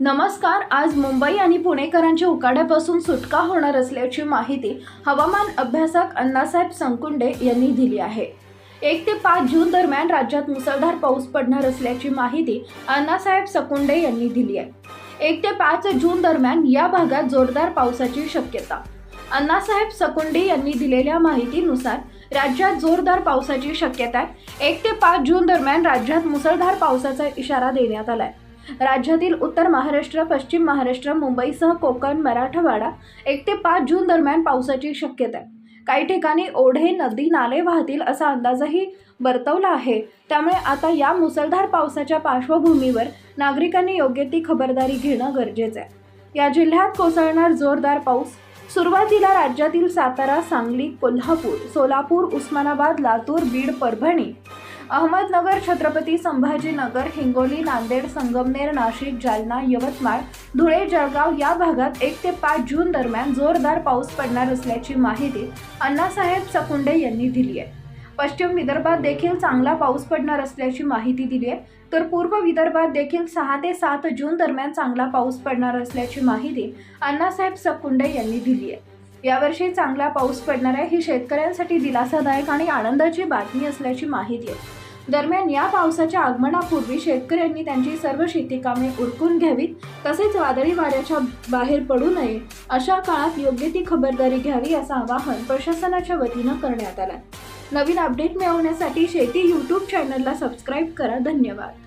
नमस्कार आज मुंबई आणि पुणेकरांच्या उकाड्यापासून सुटका होणार असल्याची माहिती हवामान अभ्यासक अण्णासाहेब संकुंडे यांनी दिली आहे. एक ते पाच जून दरम्यान राज्यात मुसळधार पाऊस पडणार असल्याची माहिती अण्णासाहेब सकुंडे यांनी दिली आहे. एक ते पाच जून दरम्यान या भागात जोरदार पावसाची शक्यता. अण्णासाहेब सकुंडे यांनी दिलेल्या माहितीनुसार राज्यात जोरदार पावसाची शक्यता आहे. एक ते पाच जून दरम्यान राज्यात मुसळधार पावसाचा इशारा देण्यात आला आहे राज्यातील उत्तर महाराष्ट्र पश्चिम महाराष्ट्र मुंबईसह कोकण मराठवाडा एक ते पाच जून दरम्यान पावसाची शक्यता आहे. काही ठिकाणी ओढे नदी नाले वाहतील असा अंदाजही वर्तवला आहे. त्यामुळे आता या मुसळधार पावसाच्या पार्श्वभूमीवर नागरिकांनी योग्य ती खबरदारी घेणं गरजेचं आहे. या जिल्ह्यात कोसळणार जोरदार पाऊस सुरुवातीला राज्यातील सातारा सांगली कोल्हापूर सोलापूर उस्मानाबाद लातूर बीड परभणी अहमदनगर छत्रपती संभाजीनगर हिंगोली नांदेड संगमनेर नाशिक जालना यवतमाळ धुळे जळगाव या भागात एक ते पाच जून दरम्यान जोरदार पाऊस पडणार असल्याची माहिती अण्णासाहेब सकुंडे यांनी दिली आहे. पश्चिम विदर्भात देखील चांगला पाऊस पडणार असल्याची माहिती दिली आहे. तर पूर्व विदर्भात देखील सहा ते सात जून दरम्यान चांगला पाऊस पडणार असल्याची माहिती अण्णासाहेब सकुंडे यांनी दिली आहे. यावर्षी चांगला पाऊस पडणार आहे ही शेतकऱ्यांसाठी दिलासादायक आणि आनंदाची बातमी असल्याची माहिती आहे. दरम्यान या पावसाच्या आगमनापूर्वी शेतकऱ्यांनी त्यांची सर्व शेती कामे उरकून घ्यावीत तसेच वादळी वाऱ्याच्या बाहेर पडू नये अशा काळात योग्य ती खबरदारी घ्यावी असं आवाहन प्रशासनाच्या वतीनं करण्यात आलं. नवीन अपडेट मिळवण्यासाठी शेती यूट्यूब चॅनलला सबस्क्राईब करा. धन्यवाद.